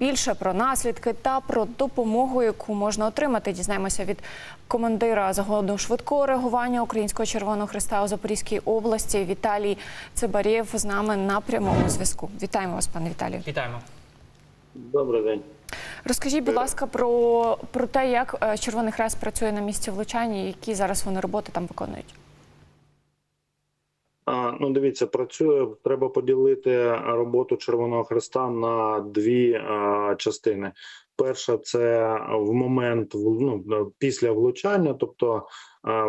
Більше про наслідки та про допомогу, яку можна отримати, дізнаємося від командира загону швидкого реагування Українського Червоного Христа у Запорізькій області Віталій Цибарєв з нами на прямому зв'язку. Вітаємо вас, пане Віталію. Вітаємо. Добрий день. Розкажіть, будь ласка, про, про те, як е, Червоний Хрест працює на місці влучання, і які зараз вони роботи там виконують. Ну, дивіться, працює. Треба поділити роботу Червоного Христа на дві частини. Перша це в момент ну, після влучання, тобто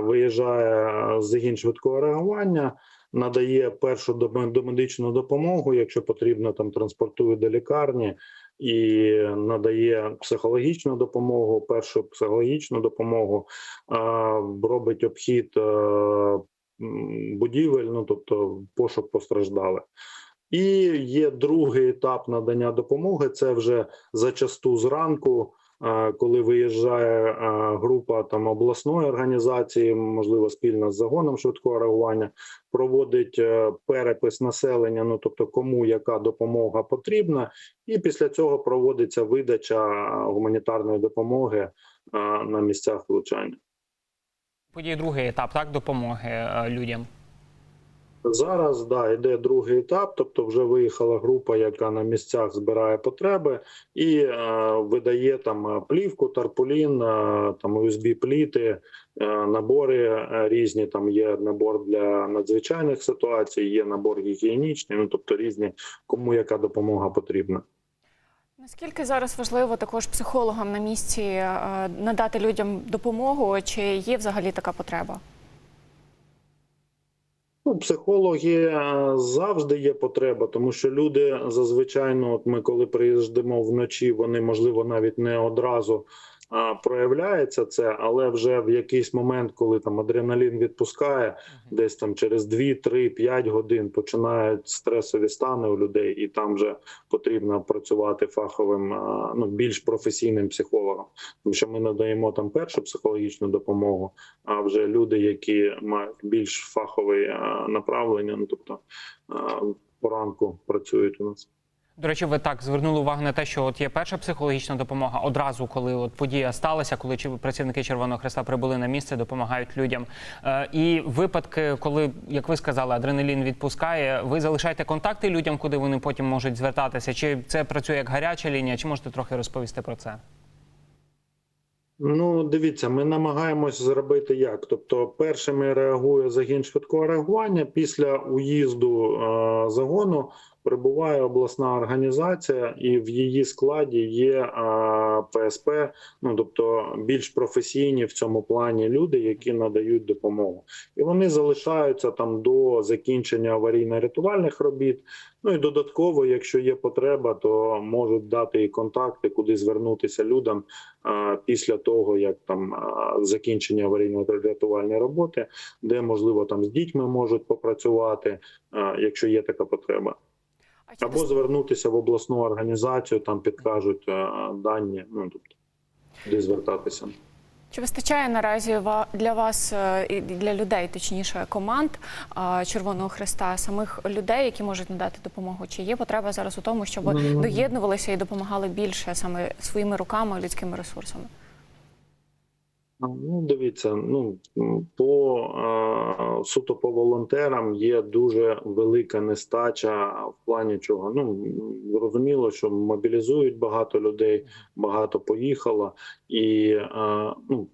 виїжджає загін швидкого реагування, надає першу дом- домедичну допомогу, якщо потрібно, там транспортує до лікарні. І надає психологічну допомогу, першу психологічну допомогу, робить обхід будівель, ну тобто пошук постраждалих. І є другий етап надання допомоги. Це вже зачасту зранку, коли виїжджає група там обласної організації, можливо, спільно з загоном швидкого реагування, проводить е, перепис населення. Ну тобто, кому яка допомога потрібна, і після цього проводиться видача гуманітарної допомоги на місцях влучання. Подіє другий етап так допомоги е, людям. Зараз да йде другий етап, тобто вже виїхала група, яка на місцях збирає потреби і е, видає там е, плівку, тарпулін, е, там USB пліти, е, набори е, різні. Там є набор для надзвичайних ситуацій, є набор гігієнічний. Ну тобто різні, кому яка допомога потрібна. Наскільки зараз важливо також психологам на місці е, надати людям допомогу, чи є взагалі така потреба? Ну, психологи е, завжди є потреба, тому що люди зазвичай, ну, от ми коли приїжджаємо вночі, вони можливо навіть не одразу проявляється це, але вже в якийсь момент, коли там адреналін відпускає, десь там через 2, 3, 5 годин починають стресові стани у людей, і там вже потрібно працювати фаховим, ну більш професійним психологом, тому що ми надаємо там першу психологічну допомогу. А вже люди, які мають більш фахове направлення, ну тобто поранку працюють у нас. До речі, ви так звернули увагу на те, що от є перша психологічна допомога одразу, коли от подія сталася, коли працівники Червоного Хреста прибули на місце, допомагають людям. Е, і випадки, коли, як ви сказали, адреналін відпускає, ви залишаєте контакти людям, куди вони потім можуть звертатися? Чи це працює як гаряча лінія? Чи можете трохи розповісти про це? Ну, дивіться, ми намагаємось зробити як. Тобто, першими реагує загін швидкого реагування. Після уїзду е, загону прибуває обласна організація, і в її складі є е, ПСП, ну тобто більш професійні в цьому плані люди, які надають допомогу, і вони залишаються там до закінчення аварійно-рятувальних робіт. Ну і додатково, якщо є потреба, то можуть дати і контакти, куди звернутися людям а, після того, як там а, закінчення аварійно-рятувальної роботи, де можливо там з дітьми можуть попрацювати, якщо є така потреба, або звернутися в обласну організацію, там підкажуть дані. Ну тобто куди звертатися. Чи вистачає наразі для вас е, і для людей, точніше, команд е, Червоного Хреста, самих людей, які можуть надати допомогу? Чи є потреба зараз у тому, щоб Ну, доєднувалися і допомагали більше саме своїми руками, людськими ресурсами? Ну, дивіться, ну по суто по волонтерам є дуже велика нестача в плані чого. Ну зрозуміло, що мобілізують багато людей, багато поїхало, і ну.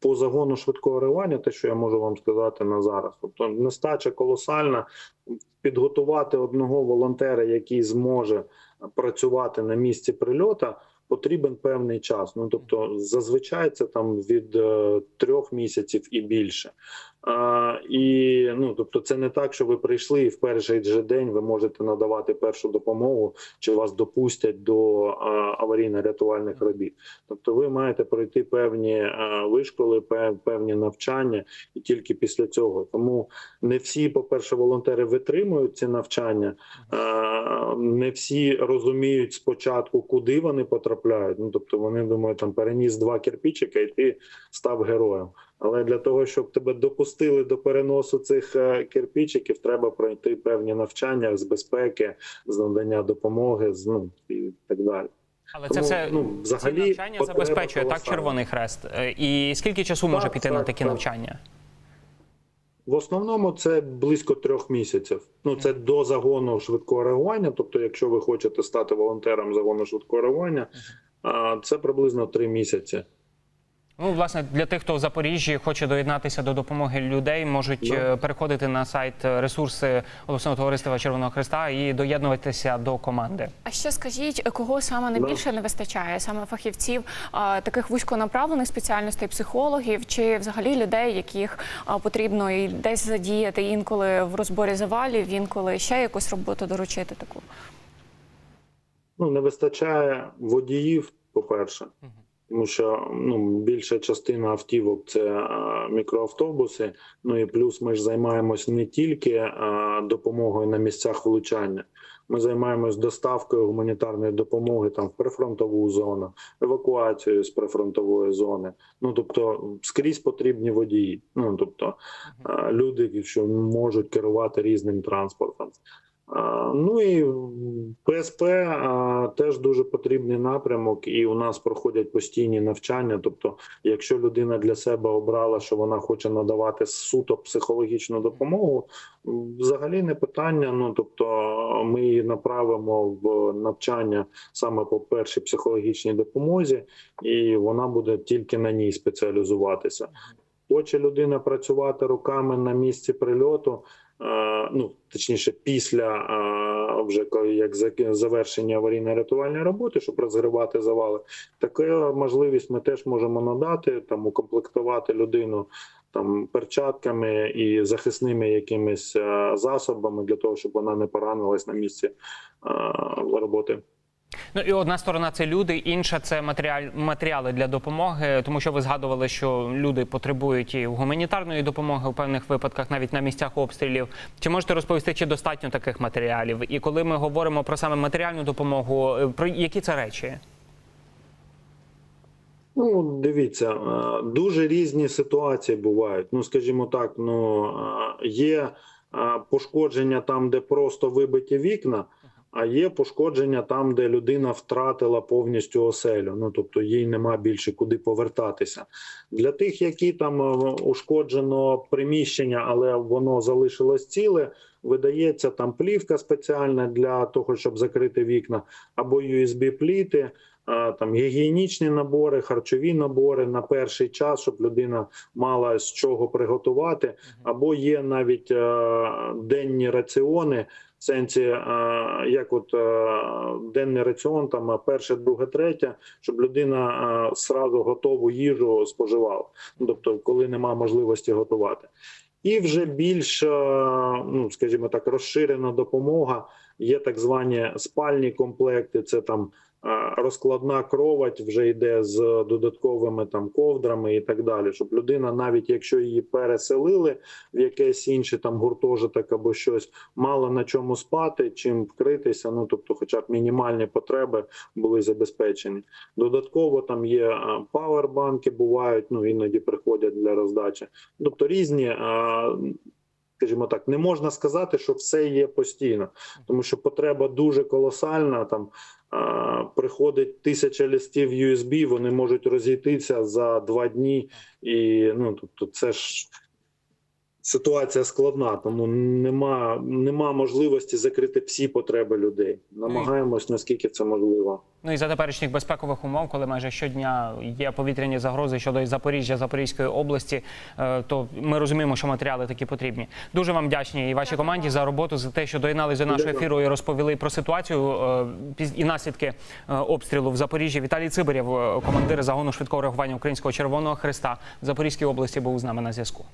По загону швидкого реагування, те, що я можу вам сказати на зараз, тобто нестача колосальна. Підготувати одного волонтера, який зможе працювати на місці прильота, потрібен певний час. Ну тобто, зазвичай це там від е, трьох місяців і більше. А, і ну тобто, це не так, що ви прийшли і в перший же день ви можете надавати першу допомогу, чи вас допустять до аварійно-рятувальних робіт. Тобто, ви маєте пройти певні вишколи, певні навчання, і тільки після цього. Тому не всі, по перше, волонтери витримують ці навчання. Не всі розуміють спочатку, куди вони потрапляють. Ну тобто вони думають, там переніс два кирпичика, і ти став героєм. Але для того, щоб тебе допустили до переносу цих е, кирпичиків, треба пройти певні навчання з безпеки, з надання допомоги, з ну і так далі. Але це Тому, все ну, взагалі навчання потреба забезпечує так. Червоний Хрест. Е, І скільки часу може Так, піти на такі так. навчання? В основному це близько трьох місяців. Ну це до загону швидкого реагування. Тобто, якщо ви хочете стати волонтером загону швидкого реагування, це приблизно три місяці. Ну, власне, для тих, хто в Запоріжжі хоче доєднатися до допомоги людей, можуть Да. е, переходити на сайт е, ресурси обласного товариства Червоного Хреста і доєднуватися до команди. А ще скажіть, кого саме найбільше не вистачає? Саме фахівців а, таких вузьконаправлених спеціальностей, психологів чи взагалі людей, яких а, потрібно і десь задіяти інколи в розборі завалів, інколи ще якусь роботу доручити таку? Ну не вистачає водіїв, по-перше, тому що ну більша частина автівок це мікроавтобуси. Ну і плюс ми ж займаємось не тільки допомогою на місцях влучання. Ми займаємось доставкою гуманітарної допомоги там в прифронтову зону, евакуацією з прифронтової зони. Ну тобто скрізь потрібні водії. Ну тобто люди, що можуть керувати різним транспортом. Ну і ПСП теж дуже потрібний напрямок, і у нас проходять постійні навчання. Тобто, якщо людина для себе обрала, що вона хоче надавати суто психологічну допомогу, взагалі не питання. Ну тобто, ми її направимо в навчання саме по першій психологічній допомозі, і вона буде тільки на ній спеціалізуватися. Хоче людина працювати руками на місці прильоту. Е, Ну, точніше, після е, вже як за- завершення аварійно-рятувальної роботи, щоб розгривати завали, таку можливість ми теж можемо надати, там укомплектувати людину там перчатками і захисними якимись е, засобами для того, щоб вона не поранилась на місці роботи. Ну і одна сторона це люди, інша це матеріаль, матеріали для допомоги, тому що ви згадували, що люди потребують і гуманітарної допомоги у певних випадках, навіть на місцях обстрілів. Чи можете розповісти, чи достатньо таких матеріалів? І коли ми говоримо про саме матеріальну допомогу, е, про які це речі? Ну, дивіться, е, дуже різні ситуації бувають. Ну, скажімо так, ну е, є пошкодження там, де просто вибиті вікна, а є пошкодження там, де людина втратила повністю оселю. Ну тобто їй нема більше куди повертатися. Для тих, які там е, ушкоджено приміщення, але воно залишилось ціле. Видається там плівка спеціальна для того, щоб закрити вікна, або USB-пліти, там гігієнічні набори, харчові набори на перший час, щоб людина мала з чого приготувати, або є навіть е, денні раціони. Сенсі, е, як от е, денний раціон, там е, перше, друге, третє, щоб людина сразу готову їжу споживала. Ну, тобто, коли нема можливості готувати. І вже більш, ну скажімо так, розширена допомога. Є так звані спальні комплекти. Це там розкладна кровать вже йде з додатковими там ковдрами і так далі. Щоб людина, навіть якщо її переселили в якесь інше там гуртожиток або щось, мала на чому спати, чим вкритися. Ну тобто, хоча б мінімальні потреби були забезпечені. Додатково там є павербанки, бувають, ну іноді приходять для роздачі. Тобто різні. Скажімо так, не можна сказати, що все є постійно, тому що потреба дуже колосальна. Там а, приходить тисяча листів USB, вони можуть розійтися за два дні, і ну тобто, це ж ситуація складна, тому нема, нема можливості закрити всі потреби людей. Намагаємось наскільки це можливо. Ну і за теперішніх безпекових умов, коли майже щодня є повітряні загрози щодо Запоріжжя, Запорізької області, е, то ми розуміємо, що матеріали такі потрібні. Дуже вам вдячні і вашій команді за роботу, за те, що доєдналися до нашого ефіру і розповіли про ситуацію е, і наслідки е, обстрілу в Запоріжжі. Віталій Цибарєв, е, командир загону швидкого реагування Українського Червоного Христа в Запорізькій області, був з нами на зв'язку.